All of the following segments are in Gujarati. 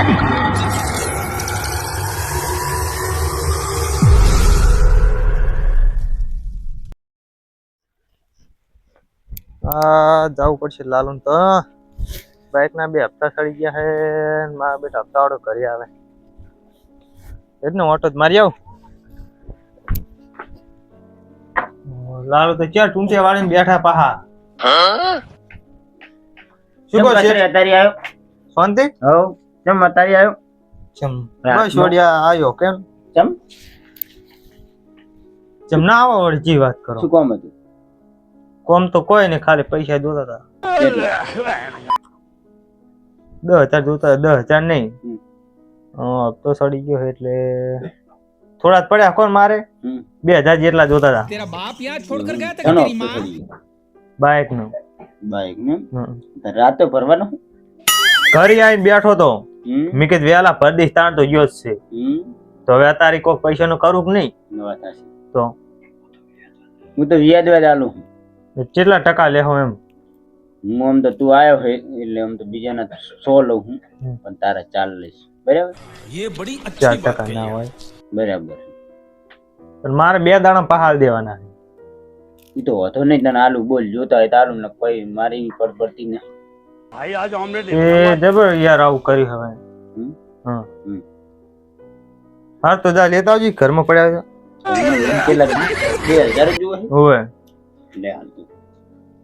આ જવું પડશે લાલુન તો. બાઇક ના બે હપ્તા સડી ગયા છે મારા બેટા હપ્તા વાળો ઘરે આવે. એટલે ઓટો જ મારી આવ. લાલુ તો ક્યાં ટૂંટિયા વાળીને બેઠા પાહા? શું કહો છે? અત્યારે આવ્યો શાંતિ? હવ. કેમ અતારી આવ્યો? કેમ બસ ઓડિયા આવ્યો કેમ? કેમ કેમ ના આવો વળજી વાત કરો. શું કોમ હતું? કોમ તો કોઈ ને ખાલી પૈસા જોતા હતા. દસ હજાર જોતા દસ હજાર નહીં. હપ્તો સડી ગયો એટલે થોડા પડ્યા કોણ મારે? બે હજાર જેટલા જોતા હતા. તા તેરી માં બાઇક નો બાઇક નો રાતે પરવાનો ઘરે આવીને બેઠો તો. મેં કીધું વેલા પરદેશ તાણ તો યોજ છે. તો હવે અત્યારે કોઈક પૈસા નું કરું કે નહીં? તો? હું તો વ્યાજ વ્યાજ આલું કેટલા ટકા લેહો એમ? હું આમ તો તું આવ્યો હે એટલે આમ તો બીજાના સો લઉં હું. પણ તારા ચાલ લઈશ. બરાબર? એ બડી ચાર ટકા ના હોય. બરાબર. પણ મારે બે દાણા પહાલ દેવાના એ તો હતો નહીં તને આલુ બોલ જોતા હોય તારું ને કોઈ મારી પડપડતી ને ભાઈ આજ ઓમલેટ એ જબર યાર આવું કરી હવે. હમ? હા. તો જા લેતા આવજી ઘરમાં પડ્યા છે.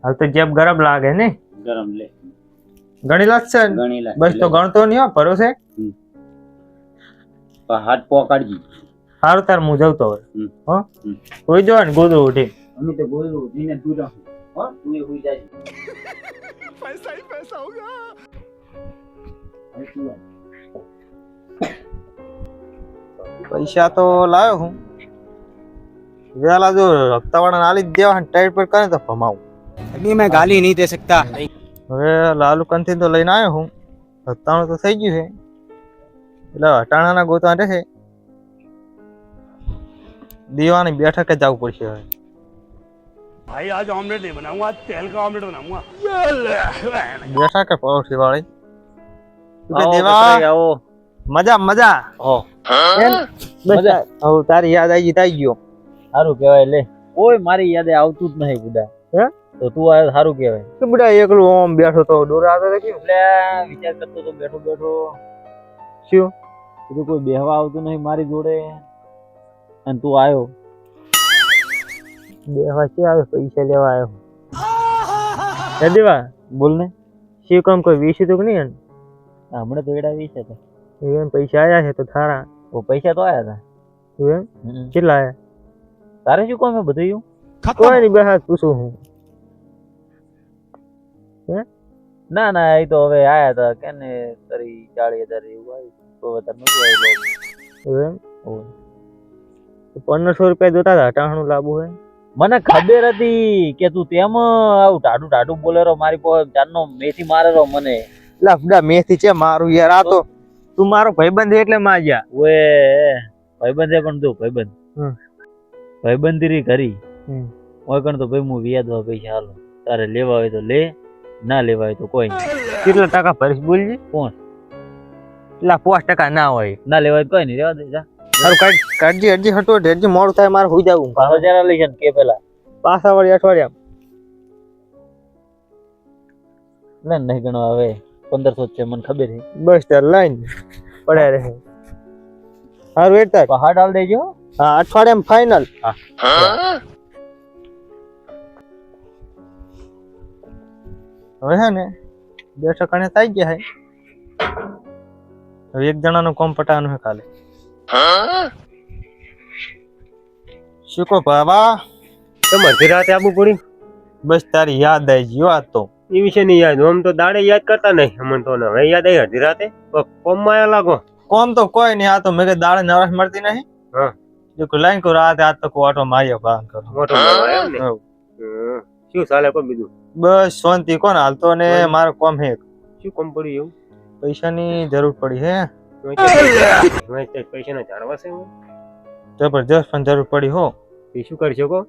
હાલ તો. જેબ ગરમ લાગે ગણી લાગશે? ગણી બસ તો ગણતો નહીં હો પરો છે હાથ હારું તાર હું હોય હો? કોઈ જવાય ને ગોદો ઉઠી 快洗分手噶。પૈસા તો લાવ્યો હું. વેલા જો રક્તાવાળા નાલી જ દેવા ટાઈટ પર કરે તો ફમાવું અભી મેં ગાલી નહીં દે શકતા. હવે લાલુ કંથી તો લઈને આવ્યો હું. હતાણું તો થઈ ગયું છે. એટલે હટાણાના ગોતા રહેશે દીવાની બેઠકે જવું પડશે હવે. भाई आज ऑमलेट नहीं बनाऊंगा आज तेल का ऑमलेट बनाऊंगा બેઠા કે પરોઠી વાળી તું કે આવો દેવા કચરાઈ આવો મજા મજા હો એમ? બસ હવે તારી યાદ આવી ગઈ થઈ ગયો સારું કહેવાય લે કોઈ મારી યાદે આવતું જ નહીં બુડા હે? તો તું આવે સારું કહેવાય કે બુડા એકલું ઓમ બેઠો તો દોરા આવતો તો કેમ એટલે વિચાર કરતો તો બેઠો બેઠો શું કીધું કોઈ બેહવા આવતું નહીં મારી જોડે અને તું આવ્યો બેહવા શું આવે પૈસા લેવા આવ્યો. હે દેવા બોલ ને. શિવ કામ કોઈ વીસ તો કે નહીં હમણાં તો એડા વીસ હતા. એમ પૈસા આયા છે તો થારા. ઓ પૈસા તો આયા એમ? હતા કેટલા આયા? તારે શું કામ હે બધું એવું કોઈ નહીં બેહાત પૂછું હું. ના ના એ તો હવે આયા હતા. કે ને તારી ચાળી હજાર એવું આવ્યું. તો વધારે નતું આવ્યું. એમ? પંદરસો રૂપિયા જોતા હતા અટાણું લાંબુ હોય મને ખબર હતી કે તું તેમ આવું ટાટું બોલે બોલેરો મારી પાસે ચારનો મેથી મારેરો મને. લફડા મેથી છે મારું યાર આ તો તું મારો ભાઈબંધ એટલે માજ્યા ઓએ ભાઈબંધ છે પણ તું ભાઈબંધ. હમ. ભાઈબંધીરી કરી. ઓય કણ તો ભાઈ હું વ્યાજવા પૈસા હાલો તારે લેવા હોય તો લે ના લેવા હોય તો કોઈ નહીં. કેટલા ટકા ભરીશ બોલજી? કોણ? એટલા પાંચ ટકા ના હોય. ના લેવા હોય કોઈ નહીં રેવા દે જા. સારું કાઢ કાઢજી અરજી હટો અરજી મોડું થાય મારે હોઈ જવું. પાછો જરા લઈ છે કે પેલા. પાછા વળી અઠવાડિયા. ના નહીં ગણો હવે પંદરસો છે મને ખબર છે. બસ ત્યારે લાઈન. પડ્યા રહે. સારું એટલે હા હાલ દેજો. હા અઠવાડિયામાં ફાઇનલ હવે હે ને બે ઠકાણે થઈ ગયા હે. હવે એક જણાનું કોમ પટાવાનું હે કાલે. શું કહો બાબા? તમે અડધી રાતે આબુ પડી બસ તારી યાદ આવી ગયો આ તો. એ વિશે નહીં યાદ આમ તો દાડે યાદ કરતા નહીં અમને તો હવે યાદ આવી અડધી રાતે? કોમમાં લાગો? કોમ તો કોઈ નહીં આ તો મેં દાડે નવરાશ મળતી નહીં. હા. જો લાઈન કો રાતે આજ તો કોઈ ઓટો માર્યો બાર કરો. મોટો એમ ને? હમ. શું ચાલે કોઈ બીજું? બસ શાંતિ કોણ હાલતો ને મારો કોમ હે શું કોમ પડ્યું એવું? પૈસાની જરૂર પડી હે. પૈસાના જાણવા છે હું? જબરજસ્ત પણ જરૂર પડી હો. એ શું કરી શકો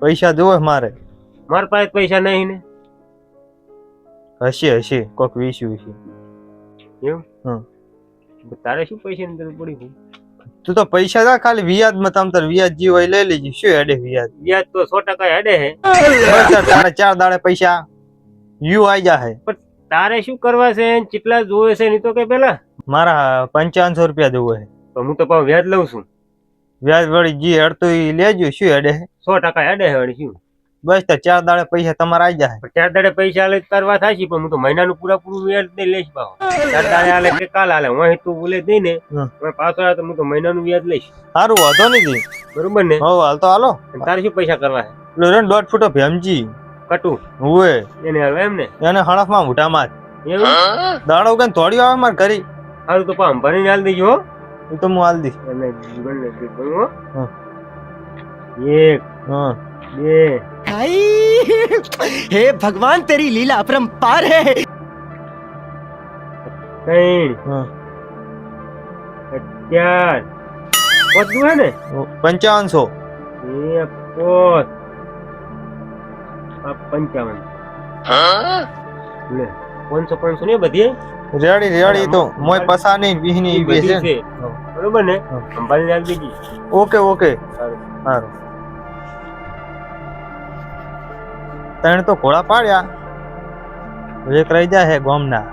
પૈસા જોવે મારે. મારા પાસે પૈસા નહીં ને. હશે હશે કોક વીસ હશે. એવું? હમ. તારે શું પૈસાની જરૂર પડી હું? તું તો પૈસા ના ખાલી વ્યાજમાં તમ તાર વ્યાજ જી હોય લઈ લેજે. શું હેડે વ્યાજ? વ્યાજ તો સો ટકા હેડે હે. બસ તાર ચાર દાડે પૈસા યુ આઈ પણ તારે શું કરવા છે? કેટલા જોવે છે ની તો કે પેલા મારા પંચાવનસો રૂપિયા દેવું હે તો હું તો પાછું વ્યાજ લઉં છું. વ્યાજ વળી જી હેડતું ઈ લેજો શું હેડે? સો ટકા હેડે હે વળી શું? બસ તો ચાર દાડે પૈસા તમારા આઈ જાય. ચાર દાડે પૈસા લે કરવા થાય છે પણ હું તો મહિનાનું પૂરા પૂરું વ્યાજ નહીં લઈશ પાછો. ચાર દાડે આલે કે કાલ આલે હું તું બોલે દઈ ને. પાછો આવે તો હું તો મહિનાનું વ્યાજ લઈશ. સારું વાંધો નહીં બરોબર ને? હો હાલ તો હાલો. તારે શું પૈસા કરવા છે? રે દોઢ ફૂટો ભેમજી. કટું. હુએ એને હવે એમ ને? એને હણફમાં મોઢામાં દાડો કે થોડી આવે મારે કરી હારું તો પા અંભારી હાલ દેજો હું. તો હું હાલ દી એટલે જીવન ને જીવન હો. એક હા. બે. ભાઈ હે ભગવાન તેરી લીલા અપરંપાર હે. ત્રણ. હા. અગિયાર પોતું હે ને? પંચાવનસો. એ પોત. પંચાવન. હા? લે પાંચસો પાંચસો ને બધી? રેડી રેડી તો. મોય પસા નહીં વિહની ઈ ઈ બે બધી છે બરોબર ને. સંભાળી રાખ બીજી. Okay okay. સારું. તણ તો ઘોડા પાડ્યા. એક રહી જાય હે ગોમના.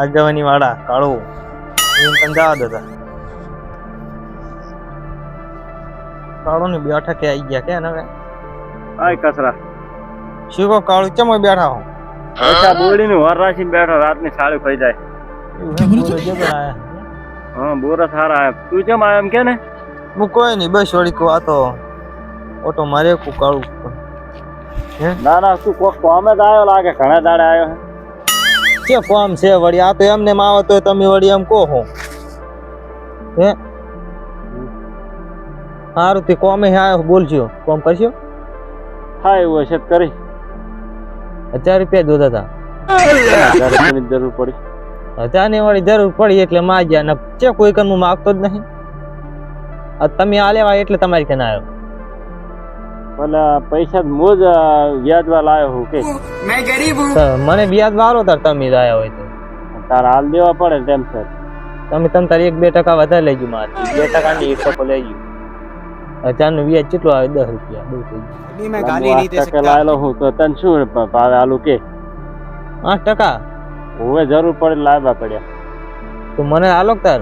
આગેવાની વાળા કાળો. એમ તને જવા દેતા કાળો ની બેઠા કે આવી ગયા કે હવે આય કસરા શું કહો કાળું ચમ બેઠા હો? પૈસા બોલીને ની વર રાખીને બેઠો રાતની સાડી ખાઈ જાય. હે. હા બોરા સારા આયા. તું કેમ આયા એમ કે ને? હું કોઈ નહીં બસ વળી કો આ તો ઓટો મારે કુ કાળું ના ના તું કોક કોમે જ આવ્યો લાગે ઘણા દાડે આવ્યો હે. કે કોમ છે વળી? આ તો એમને માવો આવે તો તમે વળી એમ કહો હો હે? સારું તે કોમે આવ્યો બોલજો. કોમ કરશો? હા એવું હશે કરી. હજાર રૂપિયા દૂધ હતા. જરૂર પડી. હજારની વાળી જરૂર પડી એટલે માગ્યા ને છે કોઈ કન માગતો જ નહીં. તમે આ લેવા એટલે તમારી કન આવ્યો. ભલે પૈસા મોજ વ્યાજ વાળ આવ્યો હું કે. મને વ્યાજ વાળો તાર તમે જ આવ્યો હોય તો. તાર હાલ દેવા પડે તેમ સર તમે તમ તારી એક બે ટકા વધારે લઈ લેજો મારે. બે ટકાની એક ટકો લેજો. હજારનું વ્યાજ કેટલું આવે? દસ રૂપિયા બહુ થઈ ગયું લાયેલો હું તો તને શું ભાવે આલુ કે? આઠ ટકા? હવે જરૂર પડે લાવવા પડ્યા તો મને આલો તાર?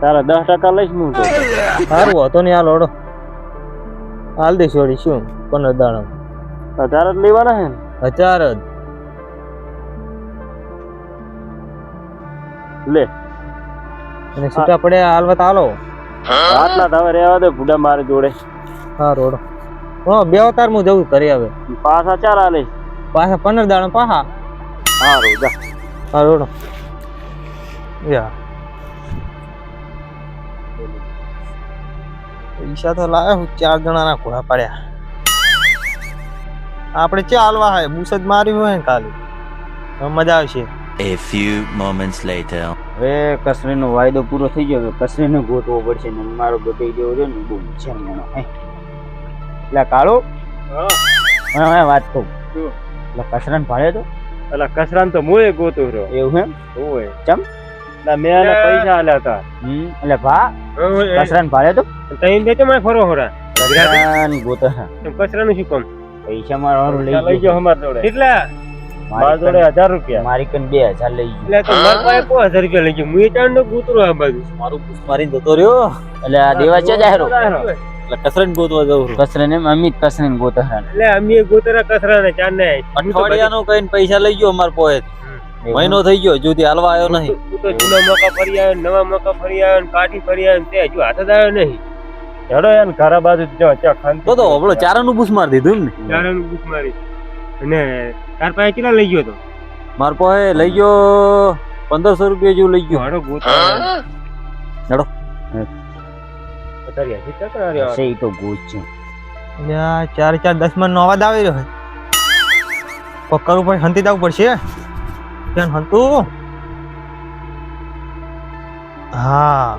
તારા દસ ટકા લઈશ હું તો. સારું હતો નહીં આલો ઓડો હાલ દે છોડી શું? પંદર દાણા હજાર જ લેવાના હે ને? હજાર જ. લે. અને છૂટા હાલ હાલવત આલો. આટલા તમે રહેવા દે ભૂડા મારી જોડે. હા રોડ હો બે અવતાર હું જવું કરી હવે. પાછા ચાર આલે. પાછા પંદર દાણા પાછા? હા જા. હા રોડ યા. પૈસા તો લાવ્યા હું ચાર જણાના ઘોડા પાડ્યા. આપણે ચા હાલવા હે? બુસ જ માર્યું હોય ને કાલે મજા આવશે. A few moments later. હવે કસરીનો વાયદો પૂરો થઈ ગયો હવે કસરીને ગોતવો પડશે ને મારો ગોતી જેવો છે ને બહુ છે એટલે કાળો? મને હવે વાત કહું એટલે કસરાન ભાડે તો? એટલે કસરાન તો મુએ ગોતો રહ્યો. એવું એમ ઓય ચમ? ના મેં આને પૈસા આલ્યા હતા. એટલે ભા કસરાન ભાડે તો? તઈ દેતો તો ફરો હોરા? કસરાન ગોતો હા. કચરાનું શું કામ? પૈસા મારો લઈ લઈ ગયો ગયો. અમાર જોડે. કેટલા મારા જોડે હજાર રૂપિયા. મારી કન બે હજાર લઈ ગયો. એટલે તો મારા પાસે કો હજાર રૂપિયા લઈ ગયો. હું એ નો કૂતરો આ બાજુ. મારું પૂછ મારીને જતો રહ્યો. એટલે આ દેવા છે જાહેરો એટલે એટલે ગોતવા જવું કસરાને એમ અમિત કસરાને ગોતો હા અમે ગોતરા કચરા ને ચાંદ ને અઠવાડિયાનો કઈને પૈસા લઈ ગયો અમાર પોએ. મહિનો થઈ ગયો જુદી હાલવા આવ્યો નહીં. તું તો જૂના મોકા ફરી આવ્યો નવા મોકા ફરી આવ્યો ને કાઠી ફરી આવ્યો ને તે હજુ હાથ જ આવ્યો નહીં. હેડો યાર ઘરા બાજુ જો ચા ખાન તો તો આપણો ચારાનું બૂસ મારી દીધું ને? ચારાનું બુક મારી અને તાર પાસે કેટલા લઈ ગયો તો માર પોએ લઈ ગયો પંદરસો રૂપિયા જેવું લઈ ગયો. હાડો હેડો. છે તો ગોજ છે. ચાર ચાર દસમાં નો અવાજ આવી રહ્યો કરવું પડે હંતી જવું પડશે ત્યાં હંતું? હા.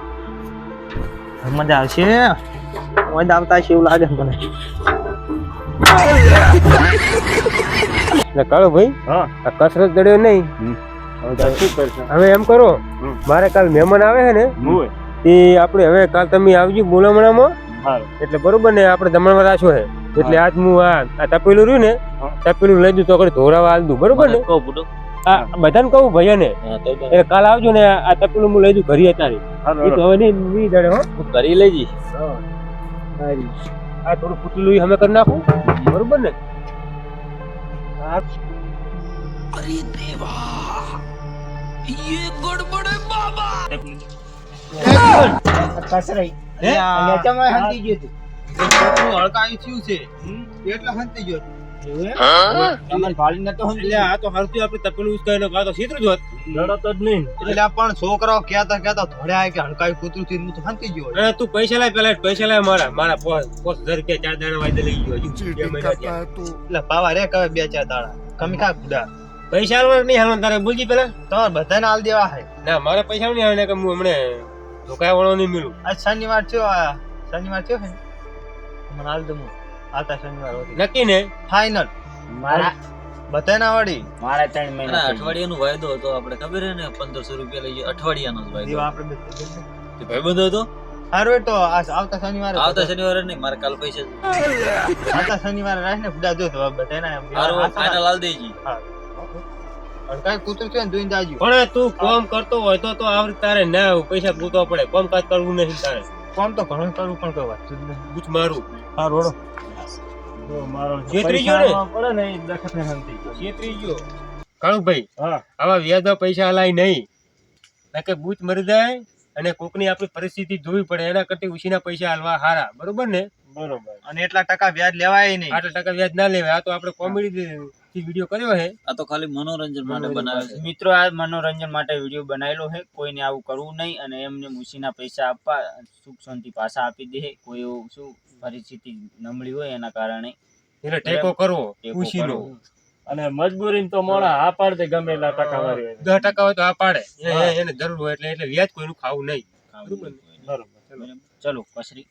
મજા આવશે મજા આવતા છે એવું લાગે મને. એટલે કાળો ભાઈ હા. આ કસરત દડ્યો નહીં. હવે શું કરશે? હવે એમ કરો મારે કાલ મહેમાન આવે છે ને એ આપણે હવે કાલ તમે આવજો બોલામણામાં એટલે બરોબર ને આપણે દમણમાં રાખ્યો છે એટલે આજ હું આ આ તપેલું રહ્યું ને તપેલું લઈ દઉં તો આગળ ધોરાવા આલ દઉં. બરોબર ને? કહું પુટુ આ બધાને કહું ભાઈ ને એટલે કાલ આવજો ને આ તપેલું હું લઈ દઉં ઘરે અત્યારે. એ તો હવે નહીં નહીં દડે હો. કરી લઈ જઈશ. આ થોડું પૂતલું અમે કરી નાખું બરોબર ને કસરાઈ ચમાય હંતી ગયું તું હળકાયું થયું છે એટલે હંતી ગયો હંતી એટલે કાં તો સીધું જ હોત લડતો જ નહીં. એટલે આ પણ છોકરાઓ કહેતા કહેતા ધોડ્યા કે કૂતરું થયું તો ગયો તું પૈસા લાય પેલા પૈસા લાય મારા મારા પોસ પોસ હજાર રૂપિયા ચાર દાણા વાયદે લઈ ગયો. એટલે પાવા રે કવે બે ચાર દાણા કમી ખા ગુડા પૈસા આલવાના નહીં હાલવાના તારે બોલજી પેલા. તમારે બધાને હાલ દેવા હે. ના મારે પૈસા નહીં આવે કે હું હમણે ધોકાય વાળો નહીં મિલું. આજ શનિવાર થયો શનિવાર થયો હે. મને હાલ દઉં આવતા શનિવાર હોતી નક્કી ને? ફાઇનલ મારા બધાને વાળી મારા ત્રણ મહિના અઠવાડિયાનો વાયદો હતો આપણે ખબર હે ને? પંદરસો રૂપિયા લઈ ગયો અઠવાડિયાનો જ વાયદો. આપણે બે તે હતો? હારું તો આવતા શનિવારે આવતા શનિવારે નહીં મારે કાલ પૈસા આવતા શનિવારે રાખીને ગુડા જો તો હારું ફાઇનલ હાલ દેજી. કૂતરું થયું ને જોઈને જાજો. પણ તું કોમ કરતો હોય તો તો આવડી તારે ના પૈસા ગૂંથવા પડે. કોમ કાજ કરવું નહીં તારે. કોમ તો ઘણું કરવું પણ કોઈ વાત મારું. હા રોડો. કાળુભાઈ આવા વ્યાજમાં પૈસા હલાય નહીં. કે બૂચ મરી જાય અને કોકની આપણી પરિસ્થિતિ જોવી પડે એના કરતી ઉછીના પૈસા હાલવા હારા. બરોબર ને? બરોબર. અને એટલા ટકા વ્યાજ લેવાય નહીં. આટલા ટકા વ્યાજ ના લેવાય. આ તો આપણે કોમેડી વીડિયો કર્યો છે. આ તો ખાલી મનોરંજન માટે બનાવે છે. મિત્રો આ મનોરંજન માટે વીડિયો બનાવેલો છે. કોઈને આવું કરવું નહીં અને એમને મુસીના પૈસા આપવા સુખ શાંતિ પાછા આપી દે. કોઈ એવું શું પરિસ્થિતિ નમળી હોય એના કારણે એટલે ટેકો કરવો ખુશીનો. અને મજબૂરી તો મોડા આ પાડ દે ગમે એટલા ટકા વાળી હોય. દસ ટકા હોય તો આ પાડે. એ- એ- એને જરૂર હોય એટલે એટલે વ્યાજ કોઈનું ખાવું નહીં. બરોબર. ચલો કસરી